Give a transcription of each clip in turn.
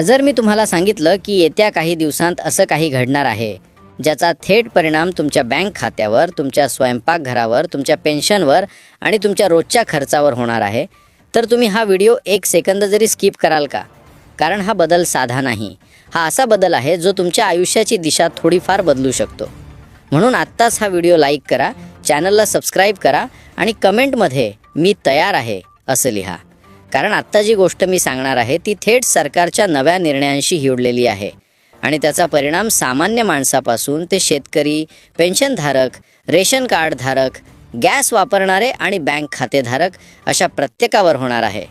जर मी तुम्हाला सांगितलं की येत्या काही दिवसांत असं काही घडणार आहे ज्याचा थेट परिणाम तुमच्या बँक खात्यावर तुमच्या स्वयंपाकघरावर तुमच्या पेन्शनवर आणि तुमच्या रोजच्या खर्चावर होणार आहे तर तुम्ही हा व्हिडिओ एक सेकंद जरी स्किप कराल का? कारण हा बदल साधा नाही. हा असा बदल आहे जो तुमच्या आयुष्याची दिशा थोडीफार बदलू शकतो. म्हणून आत्ताच हा व्हिडिओ लाईक करा चॅनलला सबस्क्राईब करा आणि कमेंटमध्ये मी तयार आहे असं लिहा. कारण आत्ता जी गोष्ट मी सांगणार आहे ती थेट सरकारच्या नव्या निर्णयांशी हिवडलेली आहे. आणि त्याचा परिणाम सामान्य माणसापासून ते शेतकरी पेन्शनधारक रेशन कार्डधारक गॅस वापरणारे आणि बँक खातेधारक अशा प्रत्येकावर होणार आहे.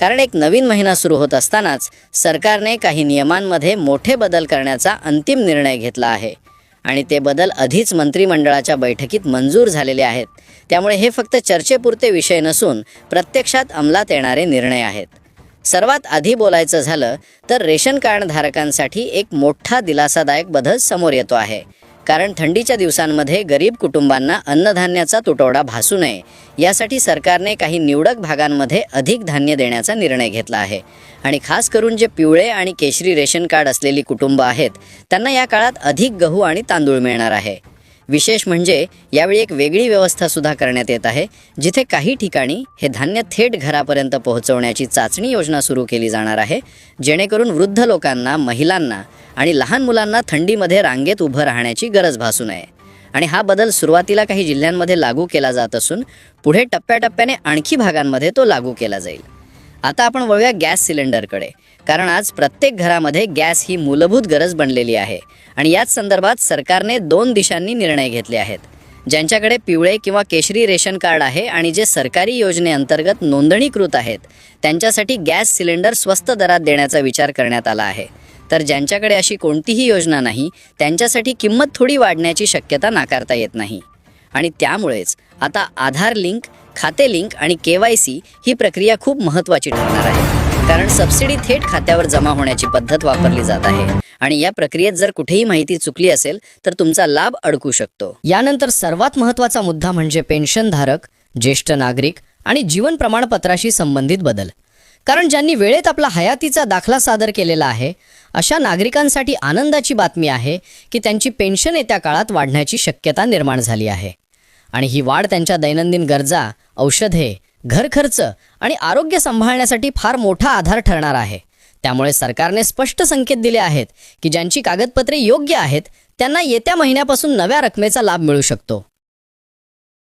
कारण एक नवीन महिना सुरू होत असतानाच सरकारने काही नियमांमध्ये मोठे बदल करण्याचा अंतिम निर्णय घेतला आहे. आणि ते बदल आधीच मंत्रिमंडळाच्या बैठकीत मंजूर झालेले आहेत. त्यामुळे हे फक्त चर्चेपुरते विषय नसून प्रत्यक्षात अंमलात येणारे निर्णय आहेत. सर्वात आधी बोलायचं झालं तर रेशन कार्डधारकांसाठी एक मोठा दिलासादायक बदल समोर येतो आहे. कारण थंडीच्या दिवसांमध्ये गरीब कुटुंबांना अन्नधान्याचा तुटवडा भासू नये. यासाठी सरकारने काही निवडक भागांमध्ये अधिक धान्य देण्याचा निर्णय घेतला आहे. आणि खास करून जे पिवळे आणि केशरी रेशन कार्ड असलेली कुटुंब आहेत त्यांना या काळात अधिक गहू आणि तांदूळ मिळणार आहे. विशेष म्हणजे यावेळी एक वेगळी व्यवस्था सुद्धा करण्यात येत आहे जिथे काही ठिकाणी हे धान्य थेट घरापर्यंत पोहोचवण्याची चाचणी योजना सुरू केली जाणार आहे जेणेकरून वृद्ध लोकांना महिलांना आणि लहान मुलांना थंडीमध्ये रांगेत उभं राहण्याची गरज भासू नये. आणि हा बदल सुरुवातीला काही जिल्ह्यांमध्ये लागू केला जात असून पुढे टप्प्याटप्प्याने आणखी भागांमध्ये तो लागू केला जाईल. आता आपण वळूया गॅस सिलेंडरकडे कारण आज प्रत्येक घरामध्ये गॅस ही मूलभूत गरज बनलेली आहे आणि याच संदर्भात सरकारने दोन दिशांनी निर्णय घेतले आहेत. ज्यांच्याकडे पिवळे किंवा केशरी रेशन कार्ड आहे आणि जे सरकारी योजनेअंतर्गत नोंदणीकृत आहेत त्यांच्यासाठी गॅस सिलेंडर स्वस्त दरात देण्याचा विचार करण्यात आला आहे. तर ज्यांच्याकडे अशी कोणतीही योजना नाही त्यांच्यासाठी किंमत थोडी वाढण्याची शक्यता नाकारता येत नाही. आणि त्यामुळेच आता आधार लिंक खाते लिंक आणि के वाय सी ही प्रक्रिया खूप महत्त्वाची ठरणार आहे. कारण सबसिडी थेट खात्यावर जमा होण्याची पद्धत वापरली जात आहे. आणि या प्रक्रियेत जर कुठेही माहिती चुकली असेल तर तुमचा लाभ अडकू शकतो. यानंतर सर्वात महत्त्वाचा मुद्दा म्हणजे पेन्शनधारक ज्येष्ठ नागरिक आणि जीवन प्रमाणपत्राशी संबंधित बदल. कारण ज्यांनी वेळेत आपला हयातीचा दाखला सादर केलेला आहे अशा नागरिकांसाठी आनंदाची बातमी आहे की त्यांची पेन्शन येत्या काळात वाढण्याची शक्यता निर्माण झाली आहे. आणि ही वाढ त्यांच्या दैनंदिन गरजा औषधे घरखर्च आणि आरोग्य सांभाळण्यासाठी फार मोठा आधार ठरणार आहे. त्यामुळे सरकारने स्पष्ट संकेत दिले आहेत की ज्यांची कागदपत्रे योग्य आहेत त्यांना येत्या महिन्यापासून नव्या रकमेचा लाभ मिळू शकतो.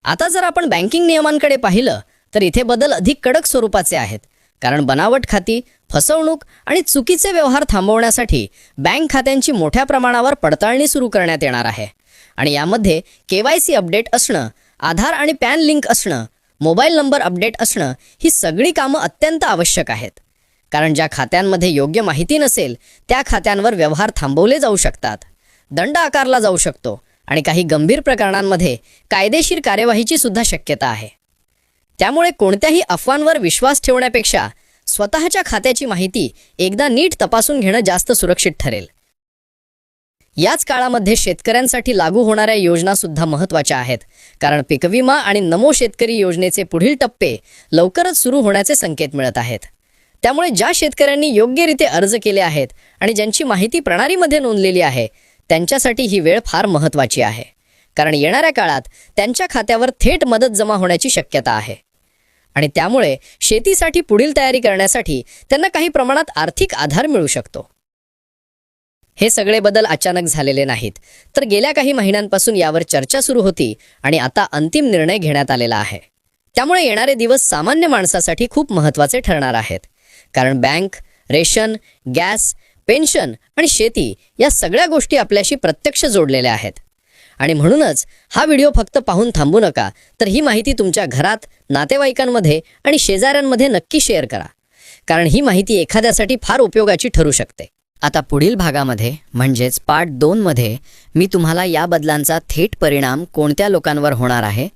आता जर आपण बँकिंग नियमांकडे पाहिलं तर इथे बदल अधिक कडक स्वरूपाचे आहेत. कारण बनावट खाती फसवणूक आणि चुकीचे व्यवहार थांबवण्यासाठी बँक खात्यांची मोठ्या प्रमाणावर पडताळणी सुरू करण्यात येणार आहे. आणि यामध्ये के वाय सी अपडेट असणं आधार आणि पॅन लिंक असणं मोबाईल नंबर अपडेट असणं ही सगळी कामं अत्यंत आवश्यक आहेत. कारण ज्या खात्यांमध्ये योग्य माहिती नसेल त्या खात्यांवर व्यवहार थांबवले जाऊ शकतात. दंड आकारला जाऊ शकतो आणि काही गंभीर प्रकरणांमध्ये कायदेशीर कार्यवाहीची सुद्धा शक्यता आहे. त्यामुळे कोणत्याही अफवांवर विश्वास ठेवण्यापेक्षा स्वतःच्या खात्याची माहिती एकदा नीट तपासून घेणं जास्त सुरक्षित ठरेल. याच काळामध्ये शेतकऱ्यांसाठी लागू होणाऱ्या योजना सुद्धा महत्त्वाच्या आहेत. कारण पीक विमा आणि नमो शेतकरी योजनेचे पुढील टप्पे लवकरच सुरू होण्याचे संकेत मिळत आहेत. त्यामुळे ज्या शेतकऱ्यांनी योग्यरीत्या अर्ज केले आहेत आणि ज्यांची माहिती प्रणालीमध्ये नोंदलेली आहे त्यांच्यासाठी ही वेळ फार महत्त्वाची आहे. कारण येणाऱ्या काळात त्यांच्या खात्यावर थेट मदत जमा होण्याची शक्यता आहे. आणि त्यामुळे शेतीसाठी पुढील तयारी करण्यासाठी त्यांना काही प्रमाणात आर्थिक आधार मिळू शकतो. हे सगळे बदल अचानक झालेले नाहीत. तर गेल्या काही महिन्यांपासून यावर चर्चा सुरू होती आणि आता अंतिम निर्णय घेण्यात आलेला आहे. त्यामुळे येणारे दिवस सामान्य माणसासाठी खूप महत्त्वाचे ठरणार आहेत. कारण बँक रेशन गॅस पेन्शन आणि शेती या सगळ्या गोष्टी आपल्याशी प्रत्यक्ष जोडलेल्या आहेत. आणि म्हणूनच हा व्हिडिओ फक्त पाहून थांबू नका तर ही माहिती तुमच्या घरात नातेवाईकांमध्ये आणि शेजाऱ्यांमध्ये नक्की शेअर करा. कारण ही माहिती एखाद्यासाठी फार उपयोगाची ठरू शकते. आता पुढील भागामध्ये म्हणजेच पार्ट दोनमध्ये मी तुम्हाला या बदलांचा थेट परिणाम कोणत्या लोकांवर होणार आहे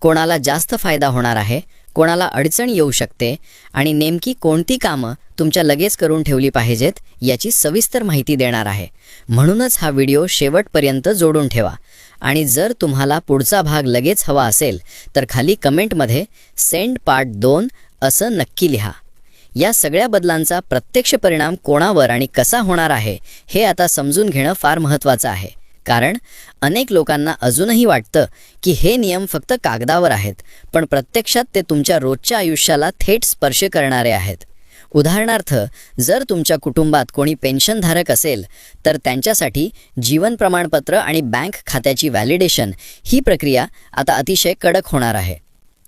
कोणाला जास्त फायदा होणार आहे कोणाला अडचण येऊ शकते आणि नेमकी कोणती कामं तुमच्या लगेच करून ठेवली पाहिजेत याची सविस्तर माहिती देणार आहे. म्हणूनच हा व्हिडिओ शेवटपर्यंत जोडून ठेवा. आणि जर तुम्हाला पुढचा भाग लगेच हवा असेल तर खाली कमेंटमध्ये सेंड पार्ट दोन असं नक्की लिहा. या सगळ्या बदलांचा प्रत्यक्ष परिणाम कोणावर आणि कसा होणार आहे हे आता समजून घेणं फार महत्त्वाचं आहे. कारण अनेक लोकांना अजूनही वाटतं की हे नियम फक्त कागदावर आहेत पण प्रत्यक्षात ते तुमच्या रोजच्या आयुष्याला थेट स्पर्श करणारे आहेत. उदाहरणार्थ जर तुमच्या कुटुंबात कोणी पेन्शनधारक असेल तर त्यांच्यासाठी जीवन प्रमाणपत्र आणि बँक खात्याची व्हॅलिडेशन ही प्रक्रिया आता अतिशय कडक होणार आहे.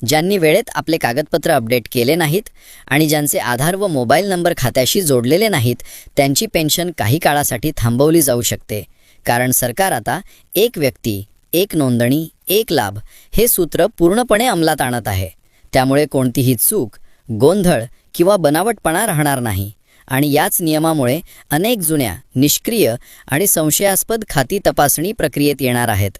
ज्यांनी वेळेत आपले कागदपत्र अपडेट केले नाहीत आणि ज्यांचे आधार व मोबाईल नंबर खात्याशी जोडलेले नाहीत त्यांची पेन्शन काही काळासाठी थांबवली जाऊ शकते. कारण सरकार आता एक व्यक्ती एक नोंदणी एक लाभ हे सूत्र पूर्णपणे अंमलात आणत आहे. त्यामुळे कोणतीही चूक गोंधळ किंवा बनावटपणा राहणार नाही. आणि याच नियमामुळे अनेक जुन्या निष्क्रिय आणि संशयास्पद खाती तपासणी प्रक्रियेत येणार आहेत.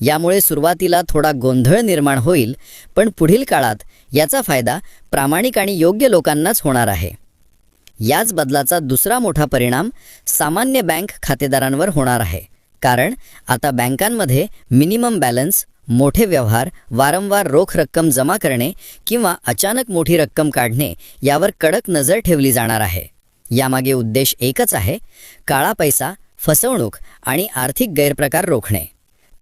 यामुळे सुरुवातीला थोडा गोंधळ निर्माण होईल पण पुढील काळात याचा फायदा प्रामाणिक आणि योग्य लोकांनाच होणार आहे. याच बदलाचा दुसरा मोठा परिणाम सामान्य बँक खातेदारांवर होणार आहे. कारण आता बँकांमध्ये मिनिमम बॅलन्स मोठे व्यवहार वारंवार रोख रक्कम जमा करणे किंवा अचानक मोठी रक्कम काढणे यावर कडक नजर ठेवली जाणार आहे. यामागे उद्देश एकच आहे काळा पैसा फसवणूक आणि आर्थिक गैरप्रकार रोखणे.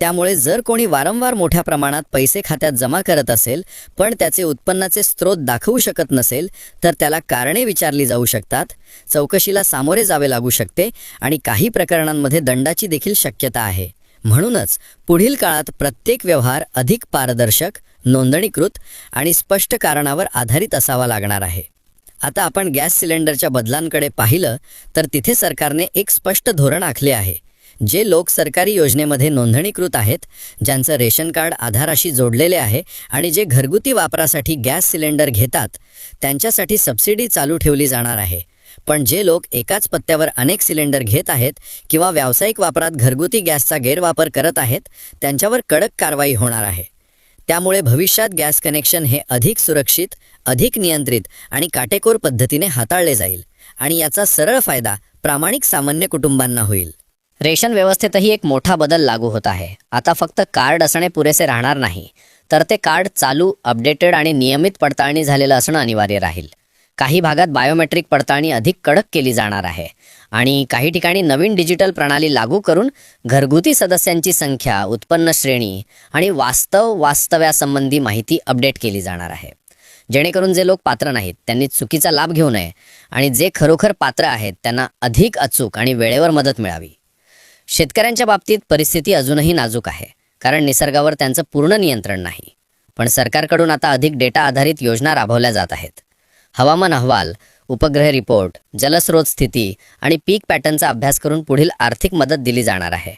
त्यामुळे जर कोणी वारंवार मोठ्या प्रमाणात पैसे खात्यात जमा करत असेल पण त्याचे उत्पन्नाचे स्रोत दाखवू शकत नसेल तर त्याला कारणे विचारली जाऊ शकतात चौकशीला सामोरे जावे लागू शकते आणि काही प्रकरणांमध्ये दंडाची देखील शक्यता आहे. म्हणूनच पुढील काळात प्रत्येक व्यवहार अधिक पारदर्शक नोंदणीकृत आणि स्पष्ट कारणावर आधारित असावा लागणार आहे. आता आपण गॅस सिलेंडरच्या बदलांकडे पाहिलं तर तिथे सरकारने एक स्पष्ट धोरण आखले आहे जे लोक सरकारी योजनेमध्ये नोंदणीकृत आहेत ज्यांचं रेशन कार्ड आधाराशी जोडलेले आहे आणि जे घरगुती वापरासाठी गॅस सिलेंडर घेतात त्यांच्यासाठी सबसिडी चालू ठेवली जाणार आहे. पण जे लोक एकाच पत्त्यावर अनेक सिलेंडर घेत आहेत किंवा व्यावसायिक वापरात घरगुती गॅसचा गैरवापर करत आहेत त्यांच्यावर कडक कारवाई होणार आहे. त्यामुळे भविष्यात गॅस कनेक्शन हे अधिक सुरक्षित अधिक नियंत्रित आणि काटेकोर पद्धतीने हाताळले जाईल आणि याचा सरळ फायदा प्रामाणिक सामान्य कुटुंबांना होईल. रेशन व्यवस्थेतही एक मोठा बदल लागू होत आहे. आता फक्त कार्ड असणे पुरेसे राहणार नाही तर ते कार्ड चालू अपडेटेड आणि नियमित पडताळणी झालेलं असणं अनिवार्य राहील. काही भागात बायोमेट्रिक पडताळणी अधिक कडक केली जाणार आहे. आणि काही ठिकाणी नवीन डिजिटल प्रणाली लागू करून घरगुती सदस्यांची संख्या उत्पन्न श्रेणी आणि वास्तव वास्तव्यासंबंधी माहिती अपडेट केली जाणार आहे. जेणेकरून जे लोक पात्र नाहीत त्यांनी चुकीचा लाभ घेऊ नये आणि जे खरोखर पात्र आहेत त्यांना अधिक अचूक आणि वेळेवर मदत मिळावी. शेतकऱ्यांच्या बाबतीत परिस्थिती अजूनही नाजूक आहे कारण निसर्गावर त्यांचं पूर्ण नियंत्रण नाही. पण सरकारकडून आता अधिक डेटा आधारित योजना राबवल्या जात आहेत. हवामान अहवाल उपग्रह रिपोर्ट जलस्रोत स्थिती आणि पीक पॅटर्नचा अभ्यास करून पुढील आर्थिक मदत दिली जाणार आहे.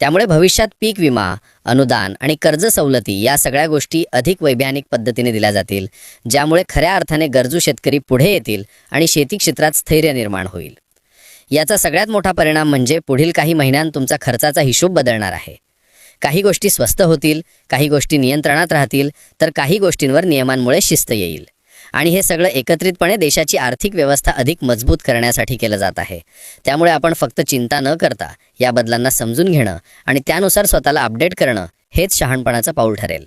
त्यामुळे भविष्यात पीक विमा अनुदान आणि कर्ज सवलती या सगळ्या गोष्टी अधिक वैज्ञानिक पद्धतीने दिल्या जातील ज्यामुळे खऱ्या अर्थाने गरजू शेतकरी पुढे येतील आणि शेती क्षेत्रात स्थैर्य निर्माण होईल. याचा सगळ्यात मोठा परिणाम म्हणजे पुढील काही महिन्यांत तुमचा खर्चाचा हिशोब बदलणार आहे. काही गोष्टी स्वस्त होतील काही गोष्टी नियंत्रणात राहतील तर काही गोष्टींवर नियमांमुळे शिस्त येईल. आणि हे सगळं एकत्रितपणे देशाची आर्थिक व्यवस्था अधिक मजबूत करण्यासाठी केलं जात आहे. त्यामुळे आपण फक्त चिंता न करता या बदलांना समजून घेणं आणि त्यानुसार स्वतःला अपडेट करणं हेच शहाणपणाचं पाऊल ठरेल.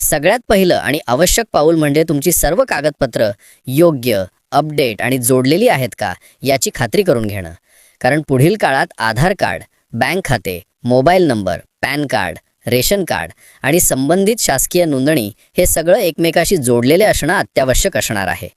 सगळ्यात पहिलं आणि आवश्यक पाऊल म्हणजे तुमची सर्व कागदपत्र योग्य अपडेट आणि जोडलेली आहेत का याची खात्री करून घेणं. कारण पुढील काळात आधार कार्ड बँक खाते mobile number PAN card ration card आणि संबंधित शासकीय नोंदणी हे सगळं एकमेकाशी जोडलेले असणं अत्यावश्यक असणार आहे.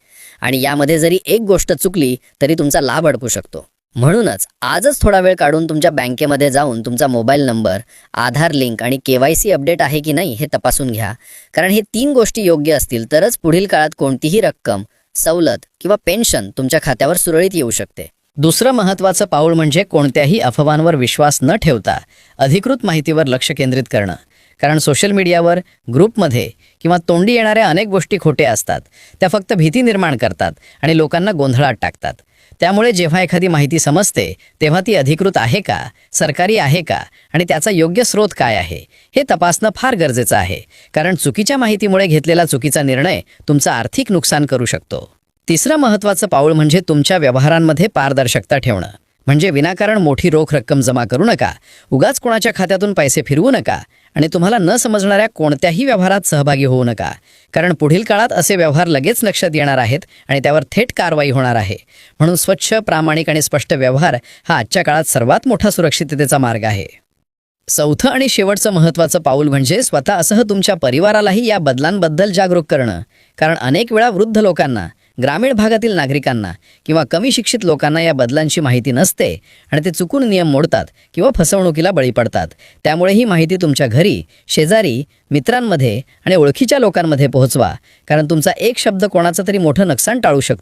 आणि यामध्ये जरी एक गोष्ट चुकली तरी तुमचा लाभ अडकू शकतो. म्हणूनच आजच थोडा वेळ काढून तुमच्या बँकेमध्ये जाऊन तुमचा मोबाईल नंबर आधार लिंक आणि के वाय सी अपडेट आहे की नाही हे तपासून घ्या. कारण हे तीन गोष्टी योग्य असतील तरच पुढील काळात कोणतीही रक्कम सवलत किंवा पेन्शन तुमच्या खात्यावर सुरळीत येऊ शकते. दुसरं महत्त्वाचं पाऊल म्हणजे कोणत्याही अफवांवर विश्वास न ठेवता अधिकृत माहितीवर लक्ष केंद्रित करणं. कारण सोशल मीडियावर ग्रुपमध्ये किंवा तोंडी येणाऱ्या अनेक गोष्टी खोट्या असतात. त्या फक्त भीती निर्माण करतात आणि लोकांना गोंधळात टाकतात. त्यामुळे जेव्हा एखादी माहिती समजते तेव्हा ती अधिकृत आहे का सरकारी आहे का आणि त्याचा योग्य स्रोत काय आहे हे तपासणं फार गरजेचं आहे. कारण चुकीच्या माहितीमुळे घेतलेला चुकीचा निर्णय तुमचं आर्थिक नुकसान करू शकतो. तिसरं महत्त्वाचं पाऊल म्हणजे तुमच्या व्यवहारांमध्ये पारदर्शकता ठेवणं. म्हणजे विनाकारण मोठी रोख रक्कम जमा करू नका उगाच कोणाच्या खात्यातून पैसे फिरवू नका आणि तुम्हाला न समजणाऱ्या कोणत्याही व्यवहारात सहभागी होऊ नका. कारण पुढील काळात असे व्यवहार लगेच लक्षात येणार आहेत आणि त्यावर थेट कारवाई होणार आहे. म्हणून स्वच्छ प्रामाणिक आणि स्पष्ट व्यवहार हा आजच्या काळात सर्वात मोठा सुरक्षिततेचा मार्ग आहे. चौथं आणि शेवटचं महत्त्वाचं पाऊल म्हणजे स्वतःसह तुमच्या परिवारालाही या बदलांबद्दल जागरूक करणं. कारण अनेक वेळा वृद्ध लोकांना ग्रामीण भागातील नागरिकांना किंवा कमी शिक्षित लोकांना या बदलांची माहिती नसते आणि ते चुकून नियम मोडतात किंवा फसवणुकीला बळी पडतात. त्यामुळे ही माहिती तुमच्या घरी शेजारी मित्रांमध्ये आणि ओळखीच्या लोकांमध्ये पोहोचवा. कारण तुमचा एक शब्द कोणाचं तरी मोठं नुकसान टाळू शकतो.